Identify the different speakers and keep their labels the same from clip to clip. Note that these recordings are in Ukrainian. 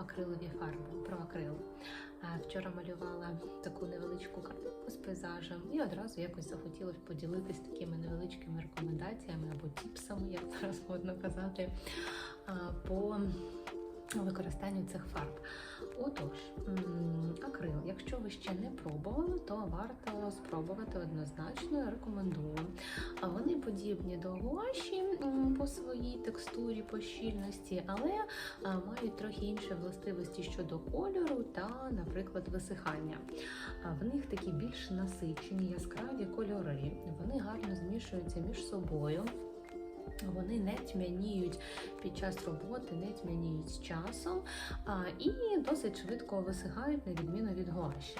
Speaker 1: акрилові фарби, про акрил. Вчора малювала таку невеличку картинку з пейзажем і одразу якось захотілося поділитись такими невеличкими рекомендаціями або тіпсами, як зараз модно казати, по використанню цих фарб. Отож, акрил, якщо ви ще не пробували, то варто спробувати однозначно, рекомендую. Вони подібні до гуаші по своїй текстурі, по щільності, але мають трохи інші властивості щодо кольору та, наприклад, висихання. В них такі більш насичені, яскраві кольори. Вони гарно змішуються між собою. Вони не тьмяніють під час роботи, не тьмяніють з часом і досить швидко висихають на відміну від гуаші.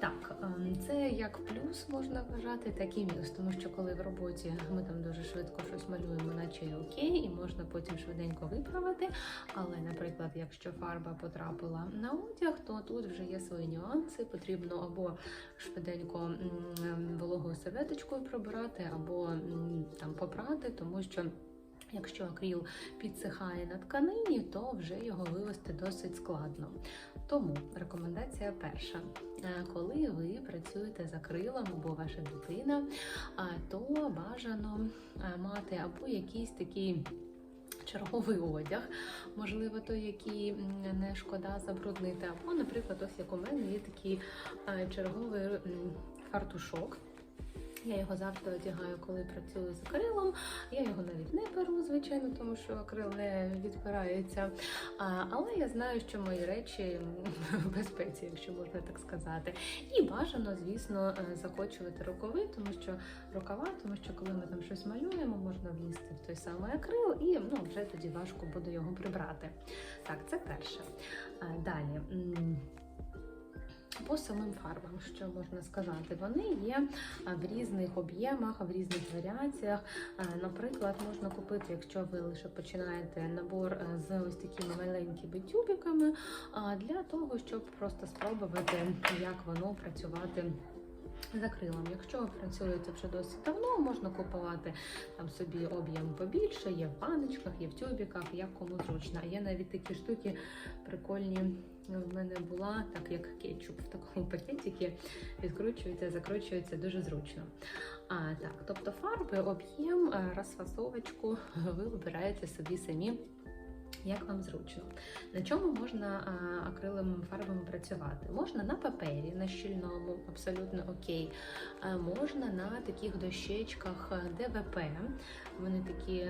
Speaker 1: Так, ем, це як плюс можна вважати, так і мінус, тому що коли в роботі ми там дуже швидко щось малюємо, наче й окей, і можна потім швиденько виправити. Але, наприклад, якщо фарба потрапила на одяг, то тут вже є свої нюанси. Потрібно або швиденько вологою серветочкою пробирати, або там попрати, тому що. Якщо акріл підсихає на тканині, то вже його вивести досить складно. Тому рекомендація перша: Е, коли ви працюєте з акрилом або ваша дитина, то бажано е, мати або якийсь такий. Черговий одяг, можливо, той, який не шкода забруднити, або, наприклад, ось як у мене є такий е, черговий фартушок. Я його завжди одягаю, коли працюю з акрилом. Я його навіть не беру, звичайно, тому що акрил не відпирається. А, але я знаю, що мої речі в безпеці, якщо можна так сказати. І бажано, звісно, е, закочувати рукави, тому що рукава, тому що коли ми там щось малюємо, можна влізти в той самий акрил, і ну, вже тоді важко буде його прибрати. Так, це перше. Далі. По самим фарбам, що можна сказати, вони є в різних об'ємах, в різних варіаціях. Наприклад, можна купити, якщо ви лише починаєте набор е, з ось такими маленькими тюбиками, для того, щоб просто спробувати, як воно працювати. З акрилом. Якщо ви працюєте вже досить давно, можна купувати там собі об'єм побільше, є в баночках, є в тюбіках, як кому зручно. Є навіть такі штуки прикольні. В мене була так, як кетчуп в такому пакетикі, відкручується, закручується дуже зручно. А так, тобто фарби, об'єм, е, розфасовочку ви вибираєте собі самі. Як вам зручно? На чому можна акриловими фарбами працювати? Можна на папері, на щільному, абсолютно окей. Можна на таких дощечках ДВП. Вони такі,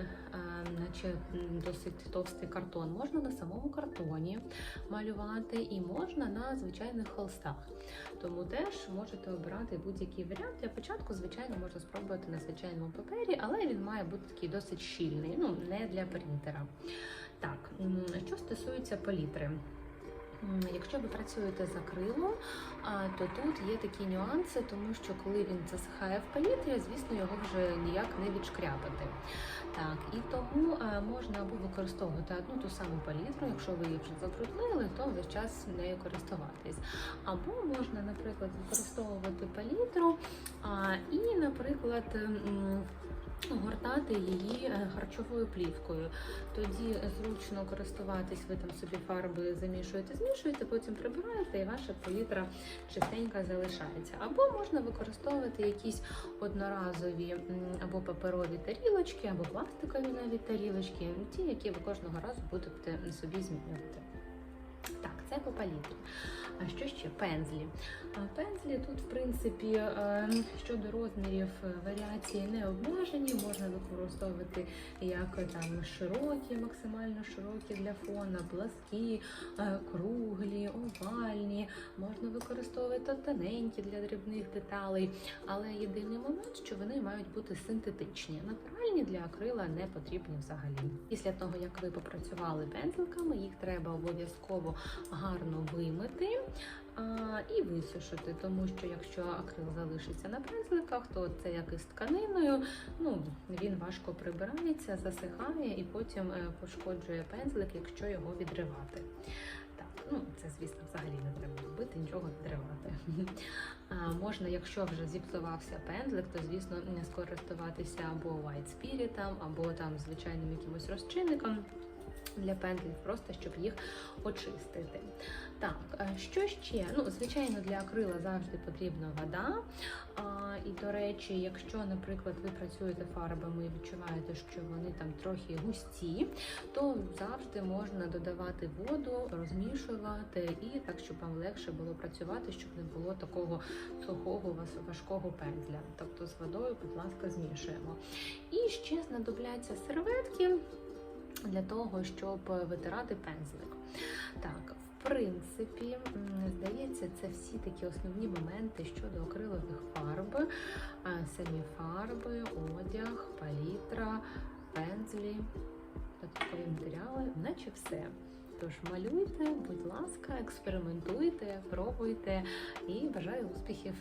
Speaker 1: наче досить товстий картон. Можна на самому картоні малювати, і можна на звичайних холстах. Тому теж можете обирати будь-який варіант. Для початку, звичайно, можна спробувати на звичайному папері, але він має бути такий досить щільний, ну не для принтера. Так, що стосується палітри. Якщо ви працюєте з акрилом, а, то тут є такі нюанси, тому що коли він засихає в палітрі, звісно, його вже ніяк не відшкряпати. Так, і тому можна або використовувати одну ту саму палітру, якщо ви її вже забруднили, то весь час нею користуватись. Або можна, наприклад, використовувати палітру і, наприклад, Огортати її е, харчовою плівкою. Тоді зручно користуватись, ви там собі фарби замішуєте, змішуєте, потім прибираєте, і ваша палітра чистенька залишається. Або можна використовувати якісь одноразові або паперові тарілочки, або пластикові навіть тарілочки, ті, які ви кожного разу будете собі змінювати. Так, це по палітрі. А що ще? Пензлі. Пензлі тут, в принципі, е, щодо розмірів е, варіації не обмежені. Можна використовувати як там широкі, максимально широкі для фона, пласкі, е, круглі, овальні. Можна використовувати тоненькі для дрібних деталей. Але єдиний момент, що вони мають бути синтетичні. Натуральні для акрила не потрібні взагалі. Після того, як ви попрацювали пензликами, їх треба обов'язково гарно вимити і висушити, тому що якщо акрил залишиться на пензликах, то це як із тканиною, ну він важко прибирається, засихає і потім е, пошкоджує пензлик, якщо його відривати. Ну це звісно взагалі не треба робити, нічого відривати. А, можна, якщо вже зіпсувався пензлик, то звісно не скористуватися або White Spirit, або там звичайним якимось розчинником. Для пензлів, просто щоб їх очистити. Так, е, що ще? Ну, звичайно, для акрила завжди потрібна вода. І, до речі, якщо, наприклад, ви працюєте фарбами і відчуваєте, що вони там трохи густі, то завжди можна додавати воду, розмішувати і так, щоб вам легше було працювати, щоб не було такого сухого важкого пензля. Тобто з водою, будь ласка, змішуємо. І ще знадобляться серветки для того, щоб витирати пензлик. Так, в принципі, здається, це всі такі основні моменти щодо акрилових фарб, самі фарби, одяг, палітра, пензлі, додаткові матеріали, наче все. Тож малюйте, будь ласка, експериментуйте, пробуйте і бажаю успіхів!